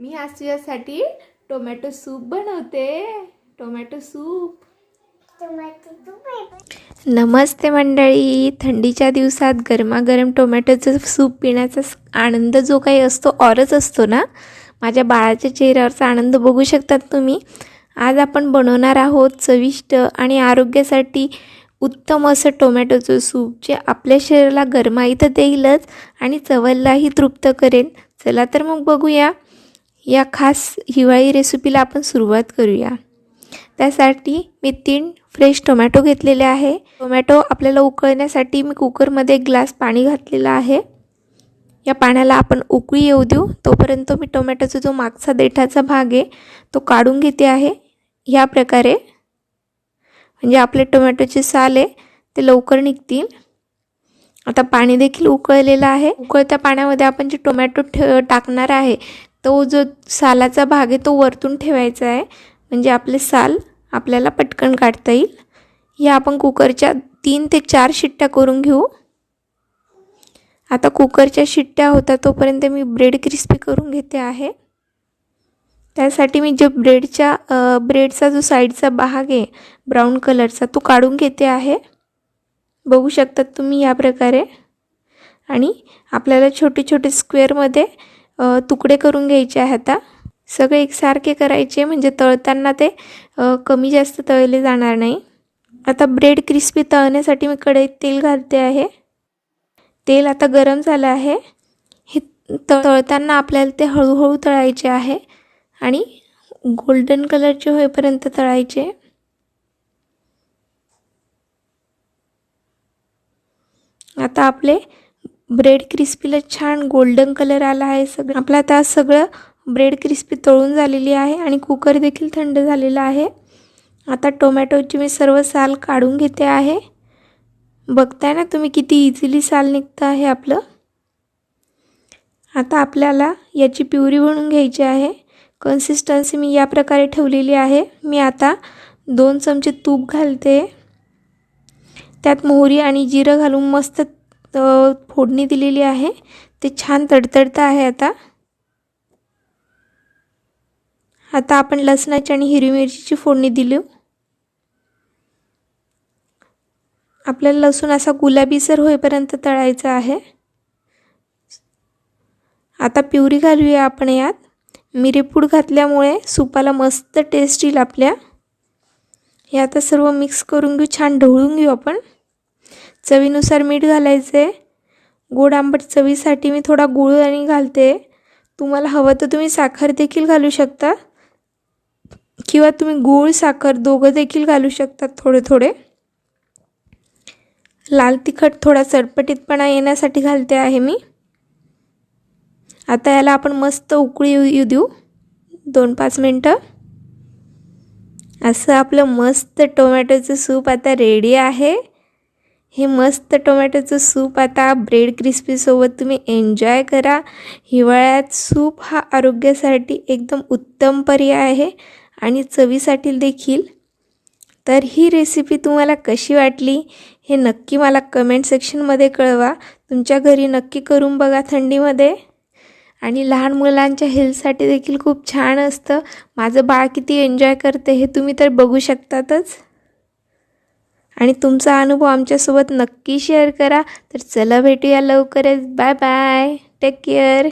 मी आज तुझ्यासाठी tomato soup बनवते. Tomato soup. नमस्ते मंडळी. थंडीच्या दिवसात गरमागरम टोमॅटोचं सूप पिण्याचा आनंद जो काही असतो औरच असतो ना? माझ्या बाळाच्या चेहऱ्यावरचा आनंद बघू शकतात तुम्ही. आज आपण बनवणार आहोत चविष्ट आणि आरोग्यासाठी उत्तम असं टोमॅटोचं सूप जे आपल्या शरीराला गरमाई तर देईलच आणि चवलाही तृप्त करेल. चला तर मग बघूया. या खास हिवाळी रेसिपीला आपण सुरुवात करूया. त्यासाठी मी तीन फ्रेश टोमॅटो घेतलेले आहे. टोमॅटो आपल्याला उकळण्यासाठी मी कुकरमध्ये एक ग्लास पाणी घातलेलं आहे. या पाण्याला आपण उकळी येऊ देऊ. तोपर्यंत मी टोमॅटोचा जो मागचा देठाचा भाग आहे तो काढून घेते आहे. ह्या प्रकारे म्हणजे आपले टोमॅटोचे साल आहे ते लवकर निघतील. आता पाणी देखील उकळलेलं आहे. उकळत्या पाण्यामध्ये आपण जे टोमॅटो ठे टाकणार आहे तो जो सालाचा भाग आहे तो वरतून ठेवायचा आहे. म्हणजे आपले साल आपल्याला पटकन काढता येईल. या आपण कुकरच्या तीन ते चार शिट्ट्या करून घेऊ. आता कुकरच्या शिट्ट्या होता तोपर्यंत मी ब्रेड क्रिस्पी करून घेते आहे. त्यासाठी मी जे ब्रेडच्या ब्रेडचा जो साईडचा भाग आहे ब्राऊन कलरचा तो काढून घेते आहे. बघू शकतात तुम्ही या प्रकारे. आणि आपल्याला छोटे छोटे स्क्वेअरमध्ये तुकडे करून घ्यायचे आहे आता सगळे एकसारखे करायचे म्हणजे तळताना ते कमी जास्त तळले जाणार नाही. आता ब्रेड क्रिस्पी तळण्यासाठी मी कढईत तेल घालते आहे. तेल आता गरम झालं आहे. हे तळताना आपल्याला ते हळूहळू तळायचे आहे आणि गोल्डन कलरचे होईपर्यंत तळायचे. आता आपले ब्रेड क्रिस्पीला छान गोल्डन कलर आला आहे सगळं. आपलं आता सगळं ब्रेड क्रिस्पी तळून झालेली आहे आणि कुकर देखील थंड झालेला आहे. आता टोमॅटोची मी सर्व साल काढून घेते आहे. बघताय ना तुम्ही किती इझिली साल निघतं आहे आपलं. आता आपल्याला याची प्युरी बनवून घ्यायची आहे. कन्सिस्टन्सी मी या प्रकारे ठेवलेली आहे. मी आता दोन चमचे तूप घालते. त्यात मोहरी आणि जिरं घालून मस्त फोडणी दिलेली आहे. ते छान तडतडतं आहे आता. आता आपण लसणाची आणि हिरवी मिरचीची फोडणी दिली. आपल्याला लसूण असा गुलाबीसर होईपर्यंत तळायचा आहे. आता प्युरी घालूया आपण यात. मिरीपूड घातल्यामुळे सुपाला मस्त टेस्ट येईल आपल्या. हे आता सर्व मिक्स करून घेऊ छान ढवळून घेऊ आपण. चवीनुसार मीठ घालायचं. आहे गोड आंबट चवीसाठी मी थोडा गुळ आणि घालते. तुम्हाला हवं तर तुम्ही साखर देखील घालू शकता. किंवा तुम्ही गूळ साखर दोघं देखील घालू शकता थोडे थोडे. लाल तिखट थोडा चटपटीतपणा येण्यासाठी घालते आहे मी. आता याला आपण मस्त उकळी येऊ येऊ देऊ. दोन पाच मिनटं. असं आपलं मस्त टोमॅटोचं सूप आता रेडी आहे. हे मस्त टोमॅटोचं सूप आता ब्रेड क्रिस्पीसोबत तुम्ही एन्जॉय करा. हिवाळ्यात सूप हा आरोग्यासाठी एकदम उत्तम पर्याय आहे आणि चवीसाठी देखील. तर ही रेसिपी तुम्हाला कशी वाटली हे नक्की मला कमेंट सेक्शनमध्ये कळवा. तुमच्या घरी नक्की करून बघा थंडीमध्ये. आणि लहान मुलांच्या हेल्थसाठी देखील खूप छान असतं. माझं बाळ किती एन्जॉय करते हे तुम्ही तर बघू शकतातच. आणि तुमचा अनुभव आमच्यासोबत नक्की शेअर करा. तर चला भेटूया लवकरच. Bye bye. Take care